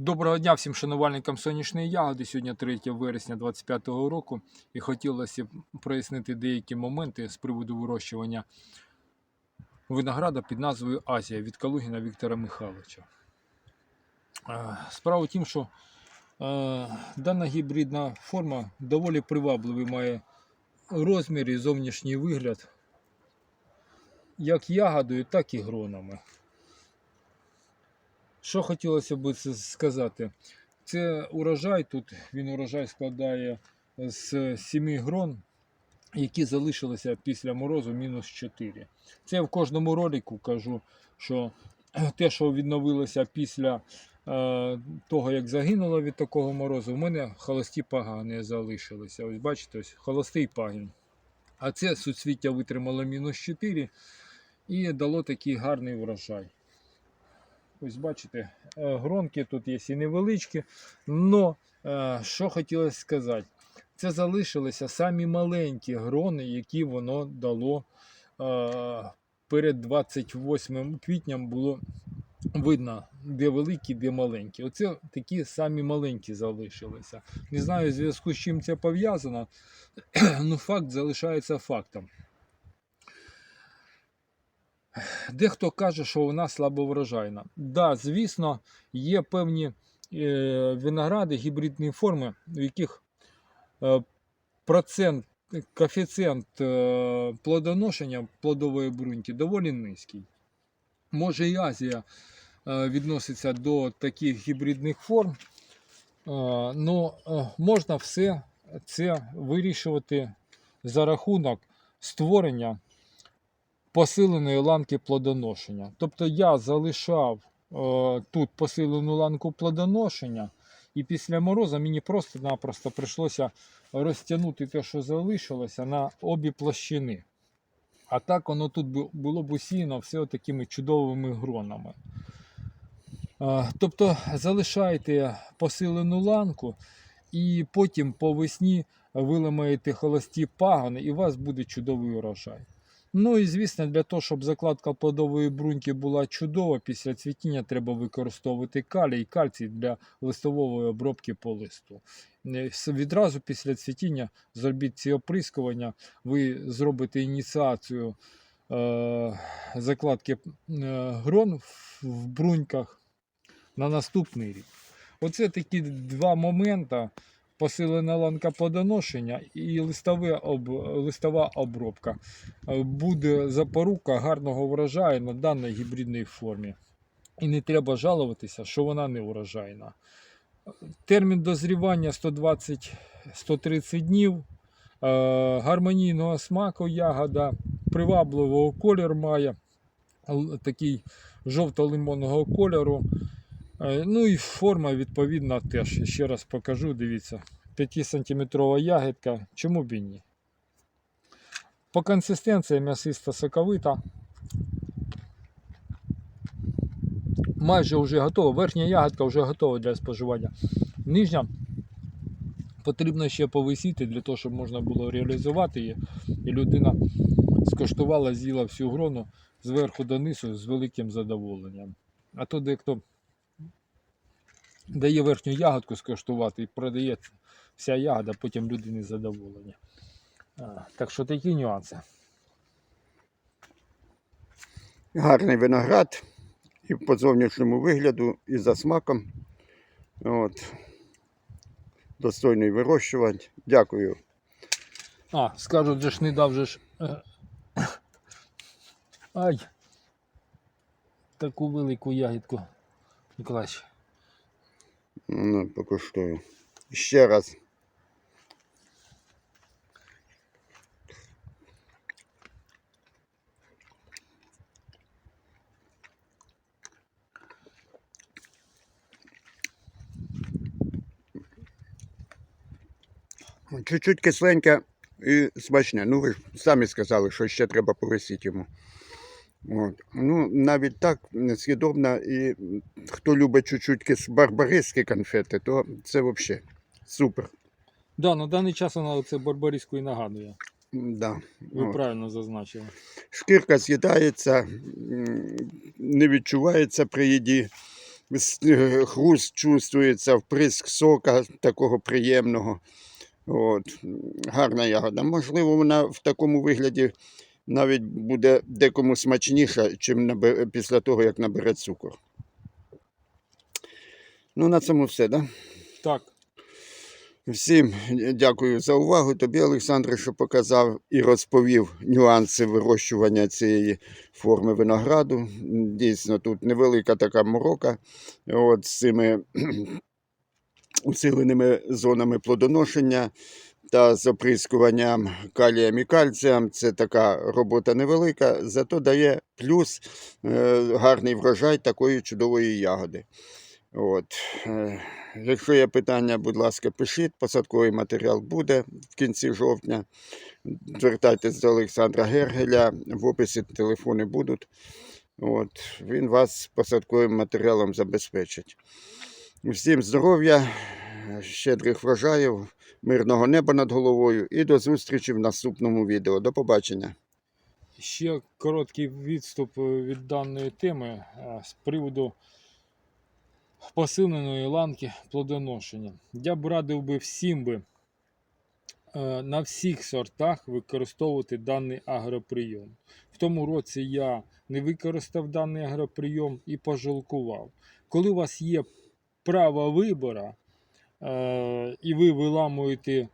Доброго дня всім шанувальникам сонячної ягоди. Сьогодні 3 вересня 2025 року. І хотілося б прояснити деякі моменти з приводу вирощування винограда під назвою Азія від Калугіна Віктора Михайловича. Е, Справа в тім, що е, дана гібридна форма доволі привабливий має розмір і зовнішній вигляд як ягодою, так і гронами. Що хотілося б сказати? Це урожай тут, він урожай складає з 7 грон, які залишилися після морозу мінус 4. Це я в кожному ролику кажу, що те, що відновилося після е, того, як загинуло від такого морозу, в мене холості пагани залишилися. Ось бачите, ось холостий пагін. А це суцвіття витримало мінус 4 і дало такий гарний врожай. Ось бачите, е, гронки тут є і невеличкі. Но е, що хотілося сказати, це залишилися самі маленькі грони, які воно дало е, перед 28 квітням було видно, де великі, де маленькі. Оце такі самі маленькі залишилися. Не знаю, в зв'язку з чим це пов'язано, але факт залишається фактом. Дехто каже, що вона слабоврожайна. Да, звісно, є певні е, виногради гібридної форми, в яких е, процент, коефіцієнт е, плодоношення плодової бруньки доволі низький. Може і Азія відноситься до таких гібридних форм, але можна все це вирішувати за рахунок створення посиленої ланки плодоношення. Тобто я залишав е, тут посилену ланку плодоношення, і після морозу мені просто-напросто прийшлося розтягнути те, що залишилося, на обі площини. А так воно тут було б усіяно все такими чудовими гронами. Е, Тобто залишайте посилену ланку, і потім по весні виламаєте холості пагони, і у вас буде чудовий урожай. Ну і звісно, для того, щоб закладка плодової бруньки була чудова, після цвітіння треба використовувати калій, кальцій для листової обробки по листу. Е, Відразу після цвітіння зробіть ці оприскування, ви зробите ініціацію е, закладки е, грон в, бруньках на наступний рік. Оце такі два моменти. Посилена ланка плодоношення і листове об, листова обробка Е, буде запорука гарного врожаю на даній гібридній формі. І не треба жалуватися, що вона не урожайна. Термін дозрівання 120-130 днів. Е, Гармонійного смаку ягода, привабливого кольору має, такий жовто-лимонного кольору. Е, Ну і форма відповідна теж. Ще раз покажу, дивіться. 5-сантиметрова ягідка, чому б і ні. По консистенції м'ясиста соковита. Майже вже готова. Верхня ягодка вже готова для споживання. Нижня потрібно ще повисіти для того, щоб можна було реалізувати її. І людина скоштувала, з'їла всю грону зверху донизу з великим задоволенням. А то дехто дає верхню ягодку скоштувати і продає вся ягода, потім люди не задоволені. Так що такі нюанси. Гарний виноград і по зовнішньому вигляду, і за смаком. От. Достойний вирощувань. Дякую. А, скажуть, же ж не дав же ж. е, Ай. Таку велику ягідку. Миколаївич. Ну, покуштую. Ще раз. Чуть-чуть кисленьке і смачне. Ну, ви ж самі сказали, що ще треба повисіти йому. От. Ну, навіть так несъєдобно. І хто любить чуть-чуть барбариські конфети, то це взагалі супер. Да, на даний час вона це барбариску і нагадує. Да. Ви От. правильно зазначили. Шкірка з'їдається, не відчувається при їді. е, хруст чувствується, вприск сока такого приємного. От. Гарна ягода. Можливо, вона в такому вигляді навіть буде декому смачніша, чим після того, як набере цукор. Ну, на цьому все, так? Да? Так, Всім дякую за увагу. Тобі, Олександре, що показав і розповів нюанси вирощування цієї форми винограду. Дійсно, тут невелика така морока от, з цими усиленими зонами плодоношення та з оприскуванням калієм і кальцієм. Це така робота невелика, зато дає плюс е, гарний врожай такої чудової ягоди. От. е, Якщо є питання, будь ласка, пишіть. Посадковий матеріал буде в кінці жовтня. Звертайтесь до Олександра Гергеля, в описі телефони будуть. От. Він вас посадковим матеріалом забезпечить. Всім здоров'я, щедрих врожаїв, мирного неба над головою і до зустрічі в наступному відео. До побачення. ще короткий відступ е, від даної теми е, з приводу посиленої ланки плодоношення. Я б радив би всім би е, на всіх сортах використовувати даний агроприйом. В тому році я не використав даний агроприйом і пожалкував. Коли у вас є право вибору, і ви виламуєте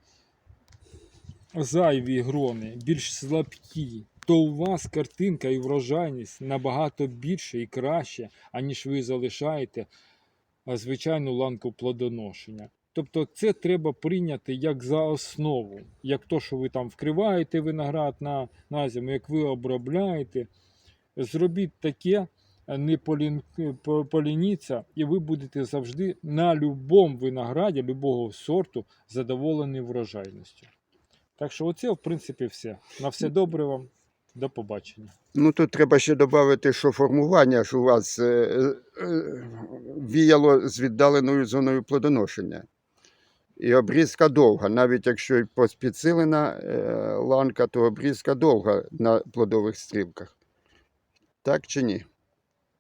зайві грони, більш слабкі, то у вас картинка і врожайність набагато більше і краще, аніж ви залишаєте звичайну ланку плодоношення. Тобто це треба прийняти як за основу, як то, що ви там вкриваєте виноград на, на зиму, як ви обробляєте. Зробіть таке, не полін, полініться, і ви будете завжди на будь-якому винограді, любого сорту задоволені врожайністю. Так що, оце, в принципі, все. На все добре вам. До побачення. Ну тут треба ще додати, що формування ж у вас е, е, віяло з віддаленою зоною плодоношення. І обрізка довга. Навіть якщо і поспідсилена е, ланка, то обрізка довга на плодових стрілках. Так чи ні?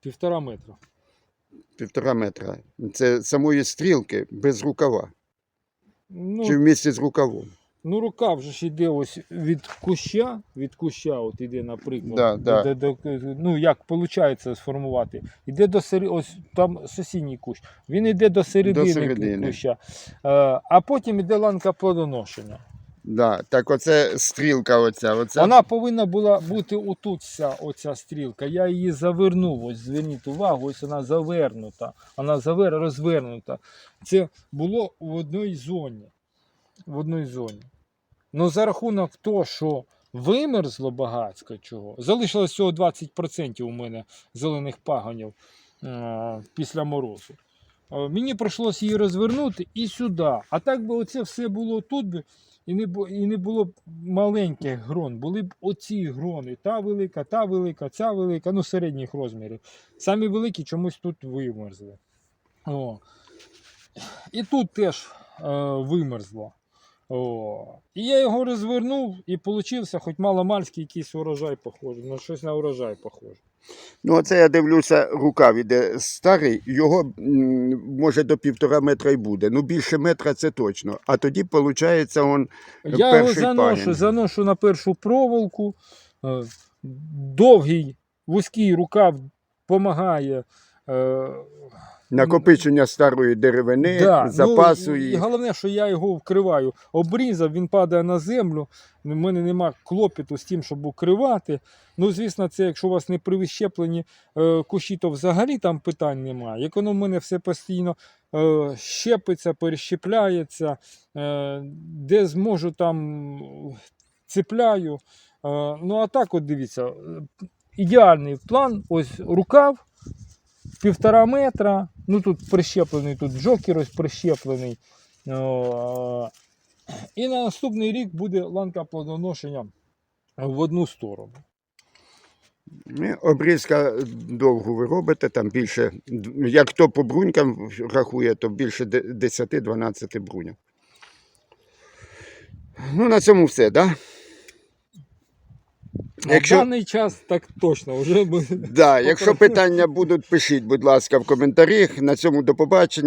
Півтора метра. Півтора метра. Це самої стрілки без рукава. Ну, Чи в місті з рукавом. ну рука вже ж йде ось від куща, від куща, от іде, наприклад. Да, да. До, до, ну, як виходить сформувати? Іде до сери... ось там сусідній кущ. Він йде до середини, До середини. куща. Е, а потім іде ланка плодоношення. Да. Так оце стрілка оця. оця. Вона повинна була бути отут вся оця стрілка. Я її завернув. Ось зверніть увагу, ось вона завернута. Вона завер... розвернута. Це було в одній зоні. В одній зоні. Ну за рахунок того, що вимерзло багатсько чого, залишилось всього 20% у мене зелених пагонів е- після морозу. Е, Мені прийшлося її розвернути і сюди. А так би оце все було тут би, і не, і не було б маленьких грон. Були б оці грони. Та велика, та велика, ця велика, ну середніх розмірів. Самі великі чомусь тут вимерзли. О. І тут теж е, вимерзло. О. І я його розвернув і получився хоч маломальський якийсь урожай похожий, на щось на урожай похоже. Ну, оце я дивлюся, рукав іде старий, його може до півтора метра й буде. Ну, більше метра це точно. А тоді, виходить, он Я його заношу, пагін. заношу на першу проволоку. Е, Довгий вузький рукав допомагає. Накопичення старої деревини, да, запасу ну, і, її. головне, що я його вкриваю. Обрізав, він падає на землю. У мене нема клопіту з тим, щоб укривати. Ну, звісно, це якщо у вас не привищеплені е, кущі, то взагалі там питань немає. Як воно в мене все постійно е, щепиться, перещепляється, е, де зможу там цепляю. Е, ну, а так, от дивіться, е, ідеальний план. Ось рукав, півтора метра. Ну тут прищеплений, тут джокер ось прищеплений. І на наступний рік буде ланка плодоношення в одну сторону. Ну, Обрізка довгу ви робите, там більше, як то по брунькам рахує, то більше 10-12 бруньок. Ну, на цьому все, так? Да? На Якщо- даний час так точно. Вже буде. Да, якщо питання будуть, пишіть, будь ласка, в коментарях. На цьому до побачення.